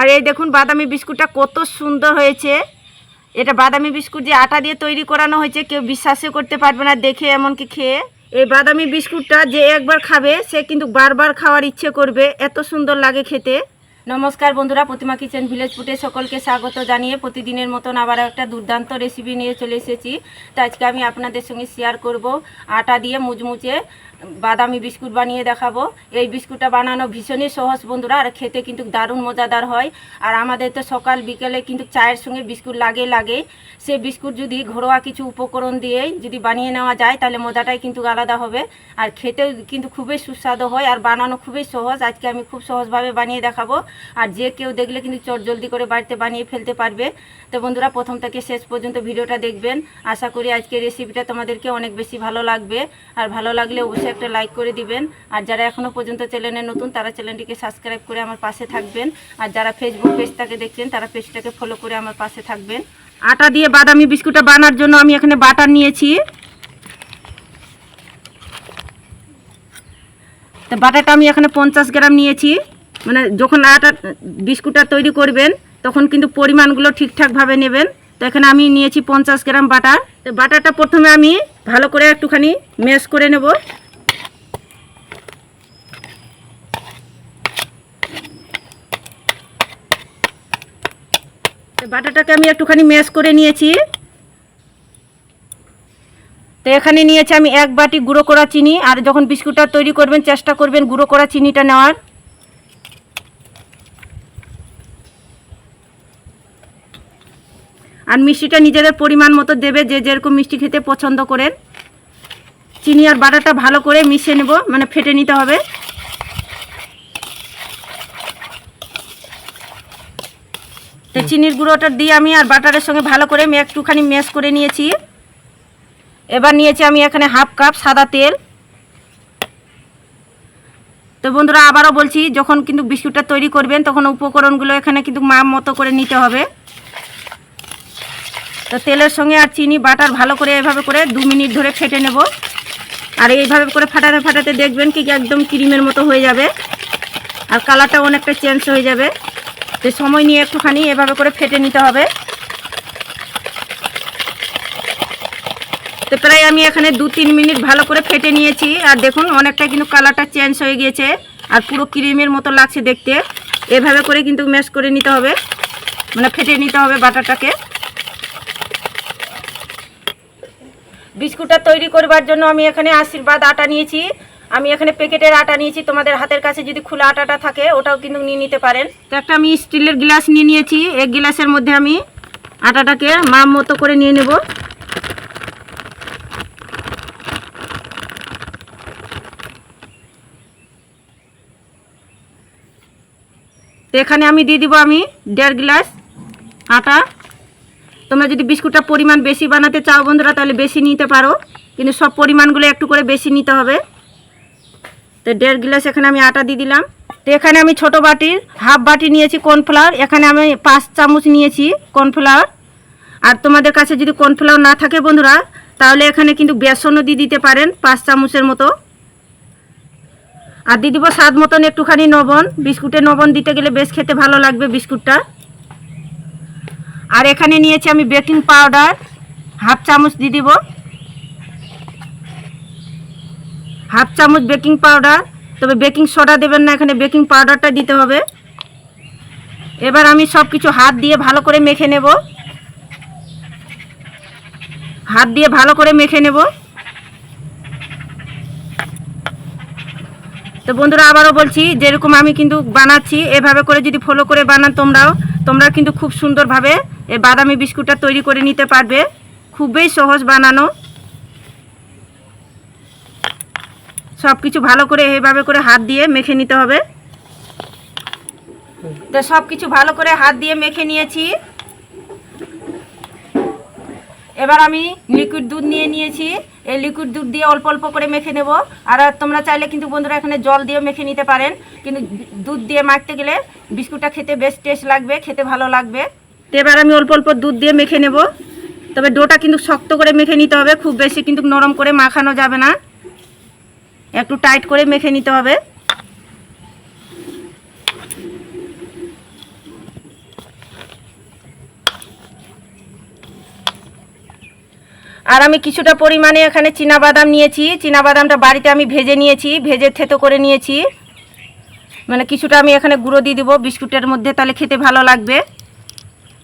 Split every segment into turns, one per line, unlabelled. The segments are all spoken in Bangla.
আর এই দেখুন বাদামি বিস্কুটটা কত সুন্দর হয়েছে। এটা বাদামি বিস্কুট যে আটা দিয়ে তৈরি করানো হয়েছে, কেউ বিশ্বাসই করতে পারবে না দেখে এমনকি খেয়ে। এই বাদামি বিস্কুটটা যে একবার খাবে, সে কিন্তু বারবার খাওয়ার ইচ্ছে করবে। এত সুন্দর লাগে খেতে। নমস্কার বন্ধুরা, প্রতিমা কিচেন ভিলেজ ফুটে সকলকে স্বাগত জানিয়ে প্রতিদিনের মতন আবার একটা দুর্দান্ত রেসিপি নিয়ে চলে এসেছি। তো আজকে আমি আপনাদের সঙ্গে শেয়ার করব আটা দিয়ে মুচমুচে বাদামি বিস্কুট বানিয়ে দেখাবো। এই বিস্কুটটা বানানো ভীষণই সহজ বন্ধুরা, আর খেতে কিন্তু দারুণ মজাদার হয়। আর আমাদের তো সকাল বিকেলে কিন্তু চায়ের সঙ্গে বিস্কুট লাগে লাগে। সে বিস্কুট যদি ঘরোয়া কিছু উপকরণ দিয়ে যদি বানিয়ে নেওয়া যায়, তাহলে মজাটাই কিন্তু আলাদা হবে। আর খেতেও কিন্তু খুবই সুস্বাদু হয়, আর বানানো খুবই সহজ। আজকে আমি খুব সহজভাবে বানিয়ে দেখাবো। আর যে কেউ দেখলে কিন্তু চট জলদি করে বাড়িতে বানিয়ে ফেলতে পারবে। তো বন্ধুরা, প্রথম থেকে শেষ পর্যন্ত ভিডিওটা দেখবেন। আশা করি আজকের রেসিপিটা তোমাদেরকে অনেক বেশি ভালো লাগবে। আর ভালো লাগলে অবশ্যই একটা লাইক করে দিবেন। আর যারা এখনও পর্যন্ত চ্যানেলে নতুন, তারা চ্যানেলটিকে সাবস্ক্রাইব করে আমার পাশে থাকবেন। আর যারা ফেসবুক পেজটাকে দেখছেন, তারা পেজটাকে ফলো করে আমার পাশে থাকবেন। আটা দিয়ে বাদামি বিস্কুটটা বানার জন্য আমি এখানে বাটার নিয়েছি। তো বাটারটা আমি এখানে পঞ্চাশ গ্রাম নিয়েছি। মানে যখন আটা, বিস্কুটটা তৈরি করবেন, তখন কিন্তু পরিমাণগুলো ঠিকঠাকভাবে নেবেন। তো এখানে আমি নিয়েছি পঞ্চাশ গ্রাম বাটার। তো বাটারটা প্রথমে আমি ভালো করে একটুখানি মেশ করে নেব। তো বাটারটাকে আমি একটুখানি মেশ করে নিয়েছি। তো এখানে নিয়েছি আমি এক বাটি গুঁড়ো করা চিনি, আর যখন বিস্কুটটা তৈরি করবেন, চেষ্টা করবেন গুঁড়ো করা চিনিটা নেওয়ার। আর মিষ্টিটা নিজেদের পরিমাণ মতো দেবে, যে যেরকম মিষ্টি খেতে পছন্দ করেন। চিনি আর বাটারটা ভালো করে মিশিয়ে নেব মানে ফেটে নিতে হবে। চিনির গুঁড়োটা দিয়ে আমি আর বাটারের সঙ্গে ভালো করে একটুখানি মেশ করে নিয়েছি। এবার নিয়েছি আমি এখানে হাফ কাপ সাদা তেল। তো বন্ধুরা, আবারও বলছি, যখন কিন্তু বিস্কুটটা তৈরি করবেন, তখন উপকরণগুলো এখানে কিন্তু মাপ মতো করে নিতে হবে। তো তেলের সঙ্গে আর চিনি, বাটার ভালো করে এভাবে করে দু মিনিট ধরে ফেটে নেব। আর এইভাবে করে ফাটাতে ফাটাতে দেখবেন কি একদম ক্রিমের মতো হয়ে যাবে। আর কালারটা অনেকটা চেঞ্জ হয়ে যাবে। তো সময় নিয়ে একটুখানি এভাবে করে ফেটে নিতে হবে। তো প্রায় আমি এখানে দু তিন মিনিট ভালো করে ফেটে নিয়েছি। আর দেখুন, অনেকটা কিন্তু কালারটা চেঞ্জ হয়ে গিয়েছে। আর পুরো ক্রিমের মতো লাগছে দেখতে। এভাবে করে কিন্তু ম্যাশ করে নিতে হবে। মানে ফেটে নিতে হবে বাটারটাকে। বিস্কুটটা তৈরি করবার জন্য আমি এখানে আশীর্বাদ আটা নিয়েছি। আমি এখানে প্যাকেটের আটা নিয়েছি, তোমাদের হাতের কাছে যদি খোলা আটাটা থাকে, ওটাও কিন্তু নিয়ে নিতে পারেন। তো একটা আমি স্টিলের গ্লাস নিয়ে নিয়েছি, এক গ্লাসের মধ্যে আমি আটাটাকে মাপ মতো করে নিয়ে নেব। তো এখানে আমি দিয়ে দিব আমি দেড় গ্লাস আটা। তোমরা যদি বিস্কুটটা পরিমাণ বেশি বানাতে চাও বন্ধুরা, তাহলে বেশি নিতে পারো, কিন্তু সব পরিমাণগুলো একটু করে বেশি নিতে হবে। তো দেড় গ্লাস এখানে আমি আটা দিয়ে দিলাম। তো এখানে আমি ছোট বাটির হাফ বাটি নিয়েছি কর্নফ্লাওয়ার এখানে আমি পাঁচ চামচ নিয়েছি কর্নফ্লাওয়ার আর তোমাদের কাছে যদি কর্নফ্লাওয়ার না থাকে বন্ধুরা, তাহলে এখানে কিন্তু বেসনও দিয়ে দিতে পারেন পাঁচ চামচের মতো। আর দিয়ে দিব স্বাদ মতন একটুখানি নবন, বিস্কুটে নবন দিতে গেলে বেশ খেতে ভালো লাগবে বিস্কুটটা। আর এখানে নিয়েছি আমি বেকিং পাউডার হাফ চামচ দিয়ে দিব। হাফ চামচ বেকিং পাউডার, তবে বেকিং সোডা দেবেন না, এখানে বেকিং পাউডারটা দিতে হবে। এবার আমি সব কিছু হাত দিয়ে ভালো করে মেখে নেব। হাত দিয়ে ভালো করে মেখে নেব। তো বন্ধুরা, আবারও বলছি, যেরকম আমি কিন্তু বানাচ্ছি, এভাবে করে যদি ফলো করে বানান তোমরাও তোমরা কিন্তু খুব সুন্দরভাবে এই বাদামি বিস্কুটটা তৈরি করে নিতে পারবে। খুবই সহজ বানানো। সব কিছু ভালো করে এইভাবে করে হাত দিয়ে মেখে নিতে হবে। তো সব কিছু ভালো করে হাত দিয়ে মেখে নিয়েছি। এবার আমি লিকুইড দুধ নিয়ে নিয়েছি। এই লিকুইড দুধ দিয়ে অল্প অল্প করে মেখে নেব। আর তোমরা চাইলে কিন্তু বন্ধুরা এখানে জল দিয়ে মেখে নিতে পারেন। কিন্তু দুধ দিয়ে মাখতে গেলে বিস্কুটটা খেতে বেশ টেস্ট লাগবে, খেতে ভালো লাগবে। তো এবার আমি অল্প অল্প দুধ দিয়ে মেখে নেব। তবে ডোটা কিন্তু শক্ত করে মেখে নিতে হবে। খুব বেশি কিন্তু নরম করে মাখানো যাবে না। একটু টাইট করে মেখে নিতে হবে। আর আমি কিছুটা পরিমাণে এখানে চিনাবাদাম নিয়েছি। চিনাবাদামটা বাড়িতে আমি ভেজে নিয়েছি, ভেজে থেতো করে নিয়েছি। মানে কিছুটা আমি এখানে গুঁড়ো দিয়ে দেবো, বিস্কুটের মধ্যে তাহলে খেতে ভালো লাগবে।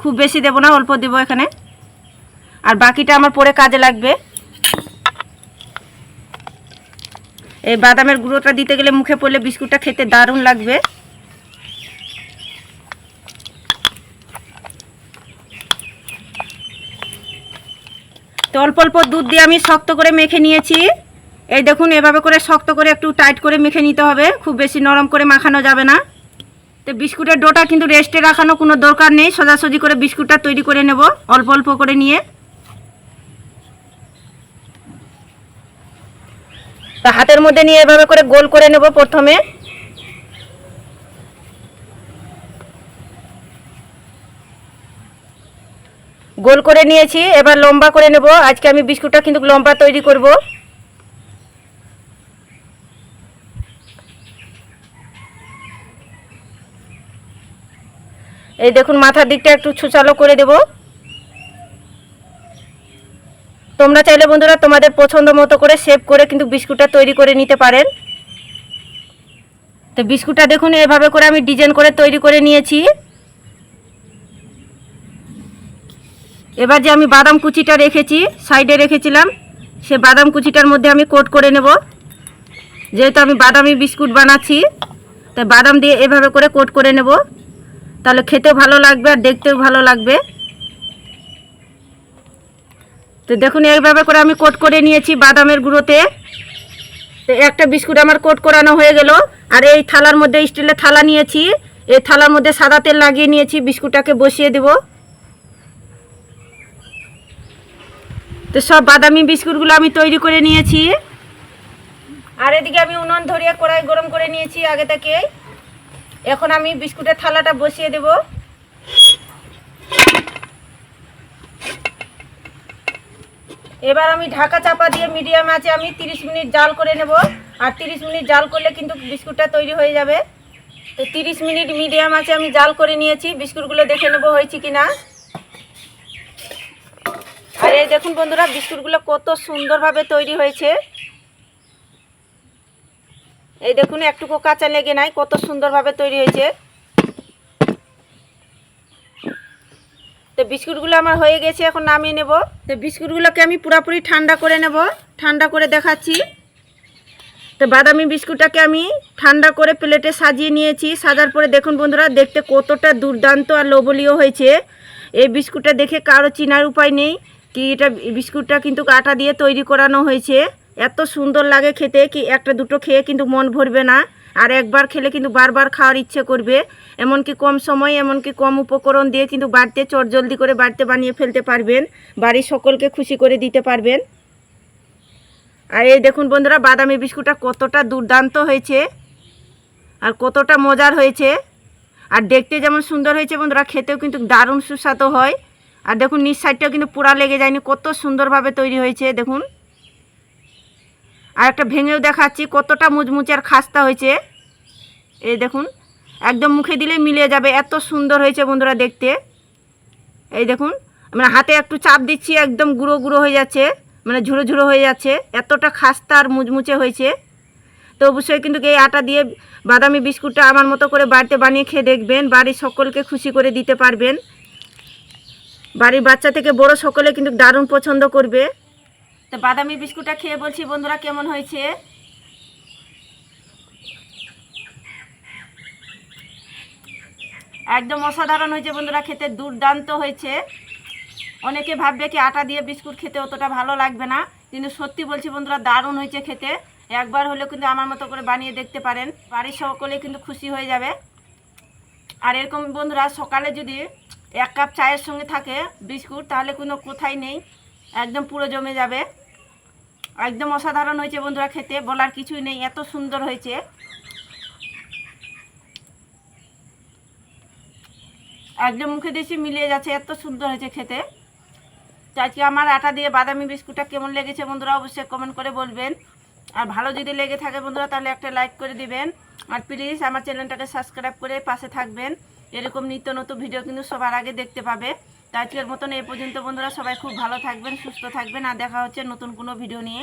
খুব বেশি দেবো না, অল্প দেবো এখানে। আর বাকিটা আমার পরে কাজে লাগবে। এই বাদামের গুঁড়োটা দিতে গেলে মুখে পড়লে বিস্কুটটা খেতে দারুণ লাগবে। তো অল্প অল্প দুধ দিয়ে আমি শক্ত করে মেখে নিয়েছি। এই দেখুন, এভাবে করে শক্ত করে একটু টাইট করে মেখে নিতে হবে। খুব বেশি নরম করে মাখানো যাবে না। তো বিস্কুটের ডোটা কিন্তু রেস্টে রাখানো কোনো দরকার নেই। সোজাসুজি করে বিস্কুটটা তৈরি করে নেব, অল্প অল্প করে নিয়ে। তা হাতের মধ্যে নিয়ে এভাবে করে গোল করে নেব প্রথমে। গোল করে নিয়েছি, এবার লম্বা করে নেব। আজকে আমি বিস্কুটটা কিন্তু লম্বা তৈরি করব। এই দেখুন, মাথার দিকটা একটু ছুচালো করে দেব। তোমরা চাইলে বন্ধুরা তোমাদের পছন্দ মতো করে শেপ করে কিন্তু বিস্কুটটা তৈরি করে নিতে পারেন। তো বিস্কুটটা দেখুন, এভাবে করে আমি ডিজাইন করে তৈরি করে নিয়েছি। এবার যে আমি বাদাম কুচিটা রেখেছি সাইডে রেখেছিলাম, সে বাদাম কুচিটার মধ্যে আমি কোট করে নেব। যেহেতু আমি বাদামি বিস্কুট বানাচ্ছি, তাই বাদাম দিয়ে এভাবে করে কোট করে নেব। তাহলে খেতেও ভালো লাগবে আর দেখতেও ভালো লাগবে। তো দেখুন, এইভাবে করে আমি কোট করে নিয়েছি বাদামের গুঁড়োতে। তো একটা বিস্কুট আমার কোট করানো হয়ে গেল। আর এই থালার মধ্যে স্টিলের থালা নিয়েছি। এই থালার মধ্যে সাদা তেল লাগিয়ে নিয়েছি, বিস্কুটটাকে বসিয়ে দেবো। তো সব বাদামি বিস্কুটগুলো আমি তৈরি করে নিয়েছি। আর এদিকে আমি উনুন ধরিয়ে কড়াই গরম করে নিয়েছি আগে থেকে। এখন আমি বিস্কুটের থালাটা বসিয়ে দেব। এবার আমি ঢাকা চাপা দিয়ে মিডিয়াম আছে, আমি 30 মিনিট জাল করে নেব। আর 30 মিনিট জাল করলে কিন্তু বিস্কুটটা তৈরি হয়ে যাবে। তো 30 মিনিট মিডিয়াম আছে, আমি জাল করে নিয়েছি, বিস্কুটগুলো দেখে নেব হয়েছে কি না আর এই দেখুন বন্ধুরা, বিস্কুটগুলো কত সুন্দরভাবে তৈরি হয়েছে। এই দেখুন, একটুকু কাঁচা লেগে নাই, কত সুন্দরভাবে তৈরি হয়েছে। তো বিস্কুটগুলো আমার হয়ে গেছে, এখন নামিয়ে নেব। তো বিস্কুটগুলোকে আমি পুরোপুরি ঠান্ডা করে নেব, ঠান্ডা করে দেখাচ্ছি। তো বাদামি বিস্কুটটাকে আমি ঠান্ডা করে প্লেটে সাজিয়ে নিয়েছি, সাজার পরে দেখুন বন্ধুরা, দেখতে কতটা দুর্দান্ত আর লোভনীয় হয়েছে। এই বিস্কুটটা দেখে কারও চিনার উপায় নেই কি এটা বিস্কুটটা কিন্তু আটা দিয়ে তৈরি করানো হয়েছে। এত সুন্দর লাগে খেতে, কি একটা দুটো খেয়ে কিন্তু মন ভরবে না। আর একবার খেলে কিন্তু বারবার খাওয়ার ইচ্ছে করবে। এমনকি কম সময়, এমনকি কম উপকরণ দিয়ে কিন্তু বাড়িতে, চটজলদি করে বাড়িতে বানিয়ে ফেলতে পারবেন। বাড়ির সকলকে খুশি করে দিতে পারবেন। আর এই দেখুন বন্ধুরা, বাদামি বিস্কুটটা কতটা দুর্দান্ত হয়েছে। আর কতটা মজার হয়েছে। আর দেখতে যেমন সুন্দর হয়েছে বন্ধুরা, খেতেও কিন্তু দারুণ সুস্বাদু হয়। আর দেখুন নিচ সাইডটাও কিন্তু পুরা লেগে যায়নি, কত সুন্দরভাবে তৈরি হয়েছে, দেখুন। আর একটা ভেঙেও দেখাচ্ছি, কতটা মুচমুচে আর খাস্তা হয়েছে। এই দেখুন, একদম মুখে দিলে মিলিয়ে যাবে, এত সুন্দর হয়েছে বন্ধুরা দেখতে। এই দেখুন মানে হাতে একটু চাপ দিচ্ছি, একদম গুঁড়ো গুঁড়ো হয়ে যাচ্ছে মানে ঝুড়ো ঝুড়ো হয়ে যাচ্ছে, এতটা খাস্তা আর মুচমুচে হয়েছে। তো অবশ্যই কিন্তু এই আটা দিয়ে বাদামি বিস্কুটটা আমার মতো করে বাড়িতে বানিয়ে খেয়ে দেখবেন, বাড়ির সকলকে খুশি করে দিতে পারবেন। বাড়ির বাচ্চা থেকে বড় সকলে কিন্তু দারুণ পছন্দ করবে। তো বাদামি বিস্কুটটা খেয়ে বলছি, বন্ধুরা কেমন হয়েছে? একদম অসাধারণ হয়েছে বন্ধুরা, খেতে দুর্দান্ত হয়েছে। অনেকে ভাববে কি আটা দিয়ে বিস্কুট খেতে অতটা ভালো লাগবে না, কিন্তু সত্যি বলছি বন্ধুরা, দারুণ হয়েছে খেতে। একবার হলেও কিন্তু আমার মতো করে বানিয়ে দেখতে পারেন, বাড়ির সকলে কিন্তু খুশি হয়ে যাবে। আর এরকম বন্ধুরা, সকালে যদি এক কাপ চায়ের সঙ্গে থাকে বিস্কুট, তাহলে কোনো কোথায় নেই, একদম পুরো জমে যাবে। একদম অসাধারণ হয়েছে বন্ধুরা খেতে, বলার কিছুই নেই, এত সুন্দর হয়েছে। একদম মুখে দিয়েছি মিলিয়ে যাচ্ছে, এত সুন্দর হয়েছে খেতে। তো আজকে আমার আটা দিয়ে বাদামি বিস্কুটটা কেমন লেগেছে বন্ধুরা অবশ্যই কমেন্ট করে বলবেন। আর ভালো যদি লেগে থাকে বন্ধুরা, তাহলে একটা লাইক করে দিবেন। আর প্লিজ আমার চ্যানেলটাকে সাবস্ক্রাইব করে পাশে থাকবেন। এরকম নিত্য নতুন ভিডিও কিন্তু সবার আগে দেখতে পাবে। তো আজকের মতন এই পর্যন্ত বন্ধুরা সবাই খুব ভালো থাকবেন, সুস্থ থাকবেন, আর দেখা হচ্ছে নতুন কোনো ভিডিও নিয়ে।